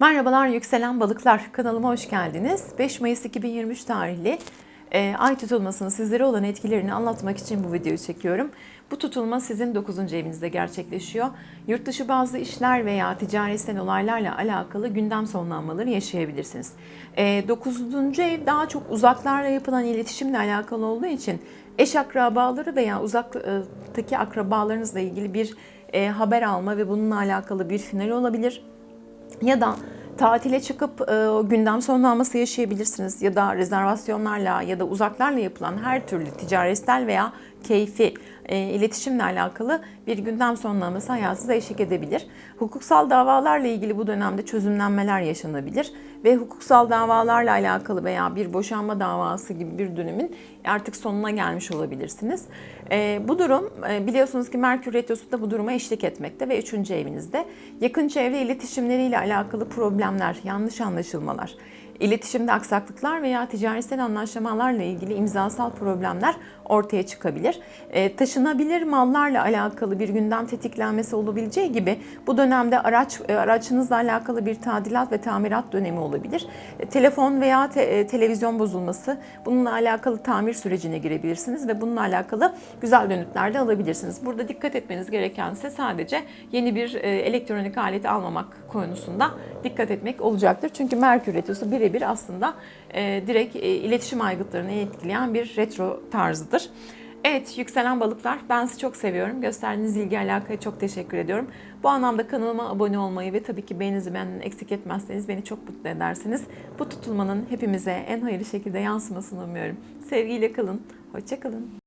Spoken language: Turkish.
Merhabalar yükselen balıklar kanalıma hoş geldiniz. 5 Mayıs 2023 tarihli e, ay tutulmasının sizlere olan etkilerini anlatmak için bu videoyu çekiyorum. Bu tutulma sizin 9. evinizde gerçekleşiyor. Yurt dışı bazı işler veya ticaresel olaylarla alakalı gündem sonlanmaları yaşayabilirsiniz. E, 9. ev daha çok uzaklarla yapılan iletişimle alakalı olduğu için eş akrabaları veya uzaktaki akrabalarınızla ilgili bir e, haber alma ve bununla alakalı bir final olabilir ya da tatile çıkıp e, gündem sonlanması yaşayabilirsiniz. Ya da rezervasyonlarla ya da uzaklarla yapılan her türlü ticaresel veya keyfi e, iletişimle alakalı bir gündem sonlanması hayatınıza eşlik edebilir. Hukuksal davalarla ilgili bu dönemde çözümlenmeler yaşanabilir ve hukuksal davalarla alakalı veya bir boşanma davası gibi bir dönemin artık sonuna gelmiş olabilirsiniz. E, bu durum e, biliyorsunuz ki Merkür Retrosu da bu duruma eşlik etmekte ve 3. evinizde. Yakın çevre iletişimleriyle alakalı problemler, yanlış anlaşılmalar, iletişimde aksaklıklar veya ticaresel anlaşmalarla ilgili imzasal problemler ortaya çıkabilir. E, taşınabilir mallarla alakalı bir gündem tetiklenmesi olabileceği gibi bu dönemde araç e, araçınızla alakalı bir tadilat ve tamirat dönemi olabilir. E, telefon veya te- e, televizyon bozulması bununla alakalı tamir sürecine girebilirsiniz ve bununla alakalı güzel dönütler de alabilirsiniz. Burada dikkat etmeniz gereken ise sadece yeni bir e, elektronik aleti almamak konusunda dikkat etmek olacaktır. Çünkü Merkür Retrosu birebir aslında e, direkt e, iletişim aygıtlarını etkileyen bir retro tarzıdır. Evet yükselen balıklar ben sizi çok seviyorum. Gösterdiğiniz ilgi alakaya çok teşekkür ediyorum. Bu anlamda kanalıma abone olmayı ve tabii ki beğeninizi benden eksik etmezseniz beni çok mutlu edersiniz. Bu tutulmanın hepimize en hayırlı şekilde yansımasını umuyorum. Sevgiyle kalın. Hoşçakalın.